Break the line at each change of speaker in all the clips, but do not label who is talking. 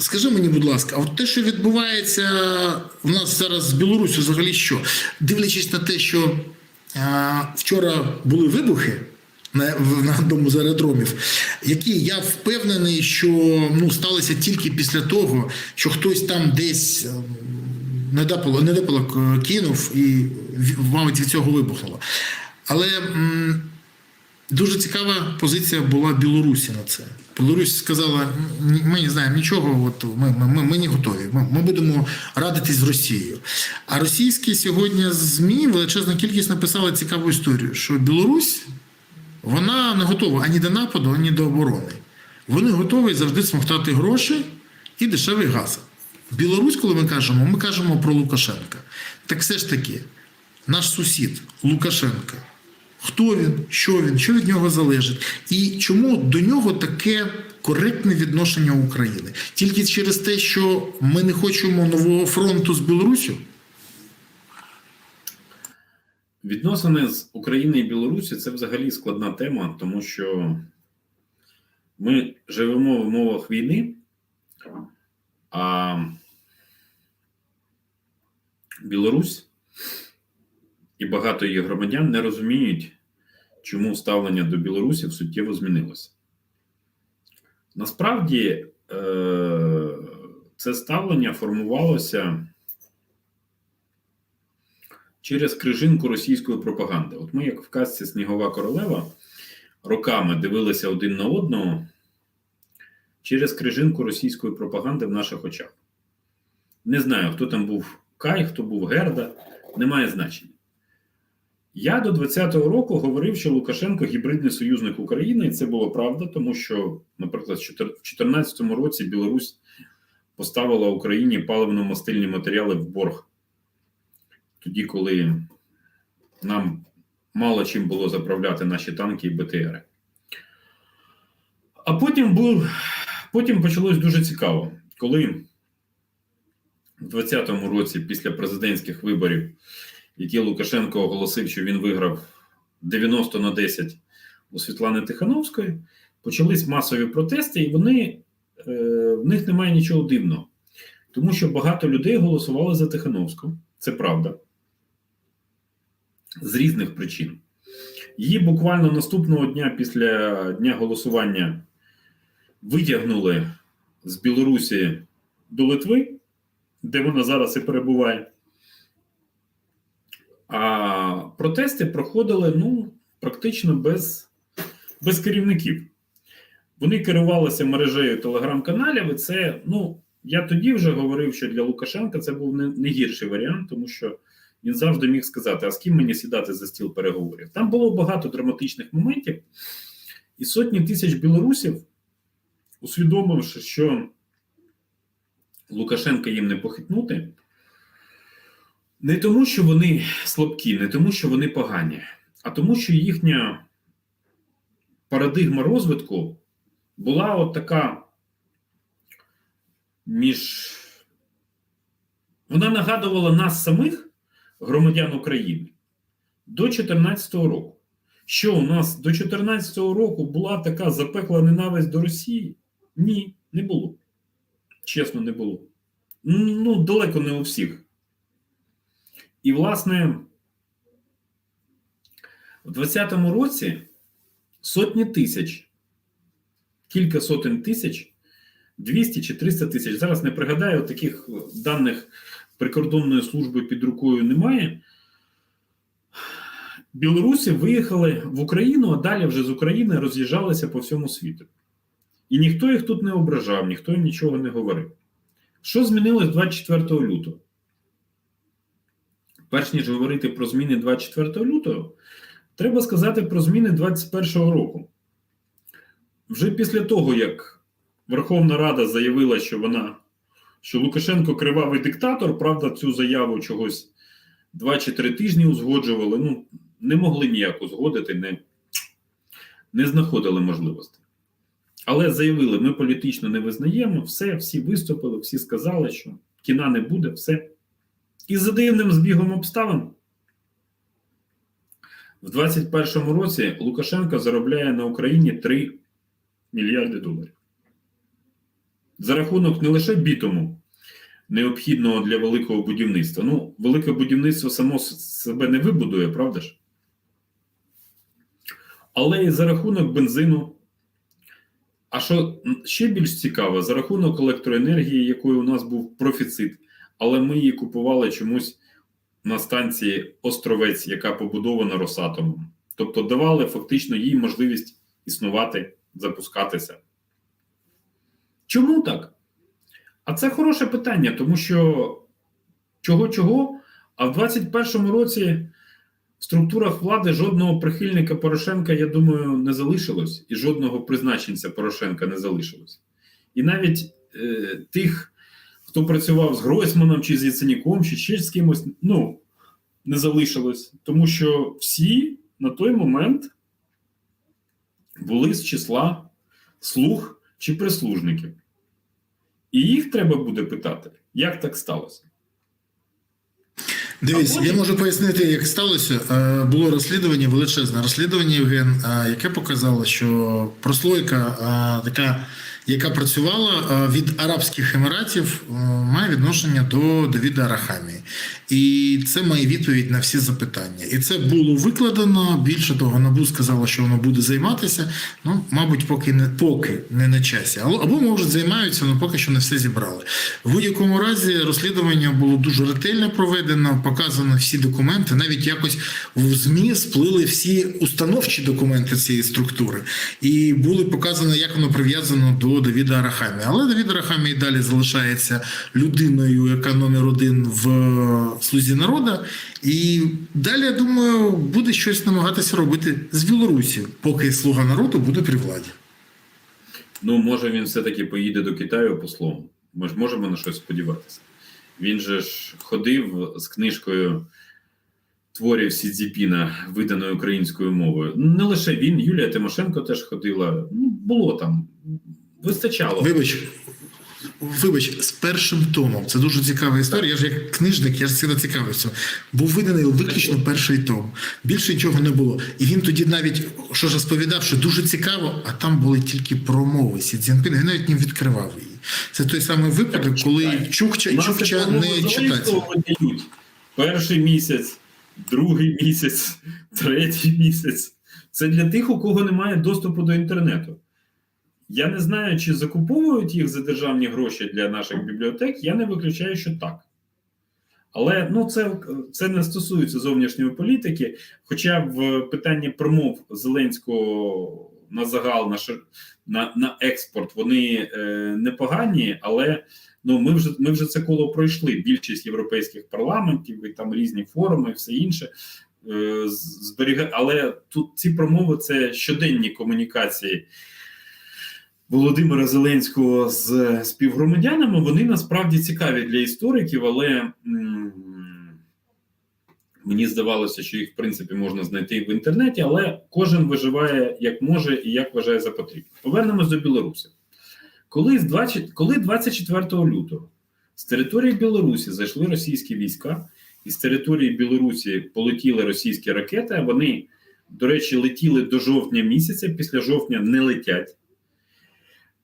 Скажи мені, будь ласка, а от те, що відбувається в нас зараз з Білорусі, взагалі що? Дивлячись на те, що а, вчора були вибухи на, на одному з аеродромів, які я впевнений, що ну, сталися тільки після того, що хтось там десь ем, недопалок, недопалок е, кинув і, мабуть, від цього вибухнуло. Але. м, Дуже цікава позиція була Білорусі на це. Білорусь сказала: «Ні, ми не знаємо нічого, от ми, ми, ми, не готові. Ми, ми будемо радитись з Росією. А російські сьогодні ЗМІ величезна кількість написали цікаву історію, що Білорусь вона не готова ані до нападу, ані до оборони. Вони готові завжди смоктати гроші і дешевий газ. Білорусь, коли ми кажемо, ми кажемо про Лукашенка. Так все ж таки, наш сусід Лукашенка. Хто він, що він, що від нього залежить, і чому до нього таке коректне відношення України? Тільки через те, що ми не хочемо нового фронту з Білоруссю?
Відносини з України і Білорусі це взагалі складна тема, тому що ми живемо в умовах війни, а Білорусь і багато її громадян не розуміють, чому ставлення до білорусів суттєво змінилося. Насправді, е, це ставлення формувалося через крижинку російської пропаганди. От ми, як в казці Снігова королева, роками дивилися один на одного через крижинку російської пропаганди в наших очах. Не знаю, хто там був Кай, хто був Герда, немає значення. Я до 20-го року говорив, що Лукашенко гібридний союзник України, і це було правда, тому що, наприклад, в 2014 році Білорусь поставила Україні паливно-мастильні матеріали в борг тоді, коли нам мало чим було заправляти наші танки і БТРи. А потім був, потім почалось дуже цікаво, коли в 2020 році, після президентських виборів, які Лукашенко оголосив, що він виграв 90 на 10 у Світлани Тихановської, почались масові протести, і вони, е, в них немає нічого дивного. Тому що багато людей голосували за Тихановську. Це правда. З різних причин. Її буквально наступного дня після дня голосування витягнули з Білорусі до Литви, де вона зараз і перебуває. А протести проходили ну, практично без, без керівників. Вони керувалися мережею телеграм-каналів, і це, ну, я тоді вже говорив, що для Лукашенка це був не, не гірший варіант, тому що він завжди міг сказати, а з ким мені сідати за стіл переговорів. Там було багато драматичних моментів, і сотні тисяч білорусів, усвідомивши, що Лукашенка їм не похитнути, не тому, що вони слабкі, не тому, що вони погані, а тому, що їхня парадигма розвитку була от така між. Вона нагадувала нас самих, громадян України, до 2014 року. Що у нас до 2014 року була така запекла ненависть до Росії? Ні, не було. Чесно, не було. Ну, далеко не у всіх. І, власне, в 2020 році сотні тисяч, кілька сотень тисяч, 200 чи 300 тисяч. Зараз не пригадаю, таких даних прикордонної служби під рукою немає. Білорусі виїхали в Україну, а далі вже з України роз'їжджалися по всьому світу. І ніхто їх тут не ображав, ніхто їм нічого не говорив. Що змінилось 24 лютого? Перш ніж говорити про зміни 24 лютого, треба сказати про зміни 21 року. Вже після того, як Верховна Рада заявила, що вона що Лукашенко кривавий диктатор, правда, цю заяву чогось 2 чи 3 тижні узгоджували. Ну, не могли ніяк узгодити, не, не знаходили можливості. Але заявили, ми політично не визнаємо, все, всі виступили, всі сказали, що кіна не буде, все. І за дивним збігом обставин в 2021 році Лукашенко заробляє на Україні 3 мільярди доларів. за рахунок не лише бітуму, необхідного для великого будівництва. Ну, велике будівництво само себе не вибудує, правда ж? Але і за рахунок бензину. А що ще більш цікаво, за рахунок електроенергії, якою у нас був профіцит, але ми її купували чомусь на станції Островець, яка побудована Росатомом. Тобто давали фактично їй можливість існувати, запускатися. Чому так? А це хороше питання, тому що чого-чого, а в 21-му році в структурах влади жодного прихильника Порошенка, я думаю, не залишилось, і жодного призначенця Порошенка не залишилось. І навіть е, тих, хто працював з Гройсманом чи з Яценюком, чи ще з кимось, ну, не залишилось. Тому що всі на той момент були з числа слуг чи прислужників. І їх треба буде питати, як так сталося. Потім-
я можу пояснити, як сталося. Е, Було розслідування, величезне розслідування, Євген, е, яке показало, що прослойка, е, така, яка працювала від Арабських Еміратів, має відношення до Давіда Арахамії. І це має відповідь на всі запитання. І це було викладено. Більше того, НАБУ сказала, що воно буде займатися. Ну, мабуть, поки не поки не на часі. Або, або може займаються, але поки що не все зібрали. В будь-якому разі розслідування було дуже ретельно проведено, показано всі документи. Навіть якось в ЗМІ сплили всі установчі документи цієї структури, і були показано, як воно прив'язано до Давіда Арахамі. Але Давід Арахамі і далі залишається людиною, яка номер один в слузі народу. І далі, я думаю, буде щось намагатися робити з Білорусі, поки слуга народу буде при владі.
Ну, може, він все-таки поїде до Китаю послом. Ми ж можемо на щось сподіватися. Він же ж ходив з книжкою творів Сі Цзіпіна, виданою українською мовою. Не лише він, Юлія Тимошенко теж ходила. Ну, було там. Вистачало.
Вибач, вибач, з першим томом. Це дуже цікава історія. Я ж як книжник, я ж завжди цікавився. Був виданий виключно перший том. Більше нічого не було. І він тоді навіть що ж розповідав, що дуже цікаво, а там були тільки промови Сі Цзіньпіна. Він навіть не відкривав її. Це той самий випадок, коли Чукча, Чукча не читається.
Перший місяць, другий місяць, третій місяць. Це для тих, у кого немає доступу до інтернету. Я не знаю, чи закуповують їх за державні гроші для наших бібліотек. Я не виключаю, що так. Але ну, це, це не стосується зовнішньої політики. Хоча в питанні промов Зеленського на загал, на, шир- на, на експорт, вони е, непогані, але ну, ми, вже, ми вже це коло пройшли. Більшість європейських парламентів, і там різні форуми, і все інше. Е. Але тут ці промови це щоденні комунікації. Володимира Зеленського з співгромадянами вони насправді цікаві для істориків, але м, мені здавалося, що їх в принципі можна знайти в інтернеті, але кожен виживає як може і як вважає за потрібне. Повернемось до Білорусі. Коли, з 20, коли 24 лютого з території Білорусі зайшли російські війська, і з території Білорусі полетіли російські ракети, вони, до речі, летіли до жовтня місяця, після жовтня не летять.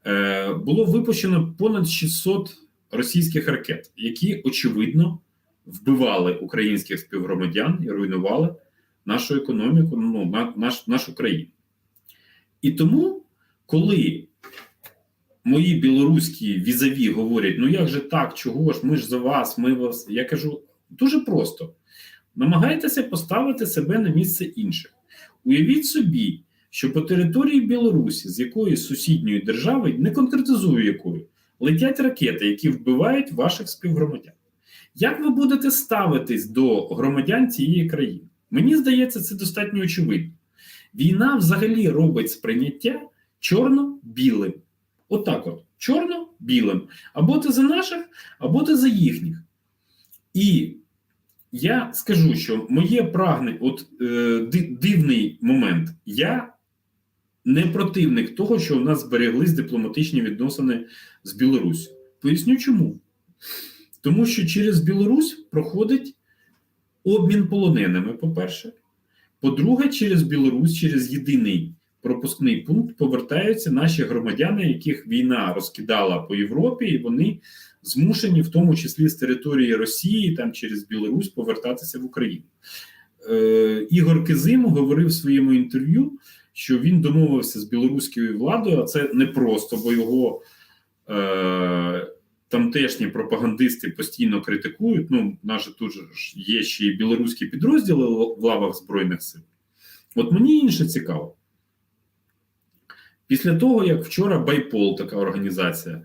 Е, було випущено понад 600 російських ракет, які очевидно вбивали українських співгромадян і руйнували нашу економіку, ну, наш, нашу країну. І тому, коли мої білоруські візаві говорять: ну як же так, чого ж, ми ж за вас, ми вас. Я кажу дуже просто: намагайтеся поставити себе на місце інших. Уявіть собі, що по території Білорусі, з якоїсь сусідньої держави, не конкретизую якої, летять ракети, які вбивають ваших співгромадян. Як ви будете ставитись до громадян цієї країни? Мені здається, це достатньо очевидно. Війна взагалі робить сприйняття чорно-білим. Отак от, чорно-білим. Або ти за наших, або ти за їхніх. І я скажу, що моє прагнення, от е, дивний момент. Я не противник того, що у нас збереглись дипломатичні відносини з Білоруссю. Поясню чому. Тому що через Білорусь проходить обмін полоненими, по-перше. По-друге, через Білорусь, через єдиний пропускний пункт повертаються наші громадяни, яких війна розкидала по Європі, і вони змушені, в тому числі з території Росії, там через Білорусь, повертатися в Україну. Е, Ігор Кизим говорив в своєму інтерв'ю, що він домовився з білоруською владою, а це не просто, бо його е, тамтешні пропагандисти постійно критикують. Ну, наше тут же є ще й білоруські підрозділи в лавах Збройних сил. От мені інше цікаво. Після того, як вчора Байпол, така організація,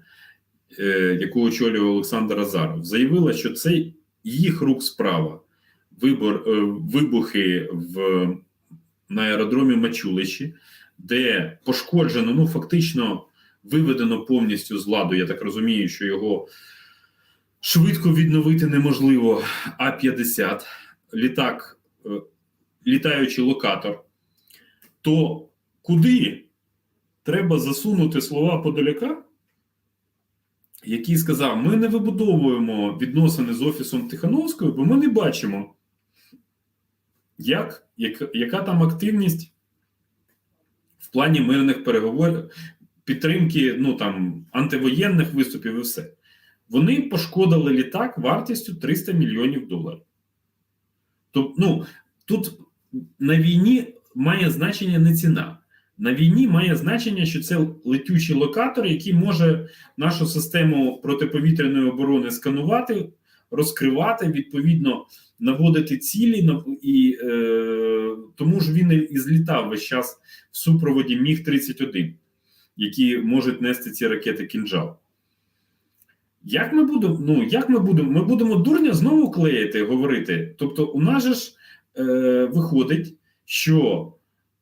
е, яку очолює Олександр Азаров, заявила, що це їх рук справа вибор, е, вибухи в, на аеродромі Мачуличі, де пошкоджено, ну фактично виведено повністю з ладу. Я так розумію, що його швидко відновити неможливо. А-50, літак, е, літаючий локатор. То куди треба засунути слова Подоляка? Який сказав: ми не вибудовуємо відносини з офісом Тихановської, бо ми не бачимо, як, як, яка там активність в плані мирних переговорів, підтримки ну, там, антивоєнних виступів і все. Вони пошкодили літак вартістю 300 мільйонів доларів. Тобто, ну, тут на війні має значення не ціна. На війні має значення, що це летючий локатор, який може нашу систему протиповітряної оборони сканувати, розкривати, відповідно, наводити цілі, і е, тому ж він і- злітав весь час в супроводі Міг-31, які можуть нести ці ракети кінжал. Як ми будемо? Ну, як ми будемо? Ми будемо дурня знову клеїти, говорити. Тобто, у нас же ж е, виходить, що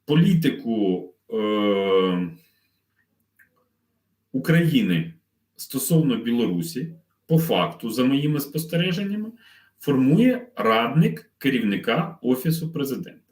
політику е, України стосовно Білорусі, по факту, за моїми спостереженнями, формує радник керівника Офісу президента.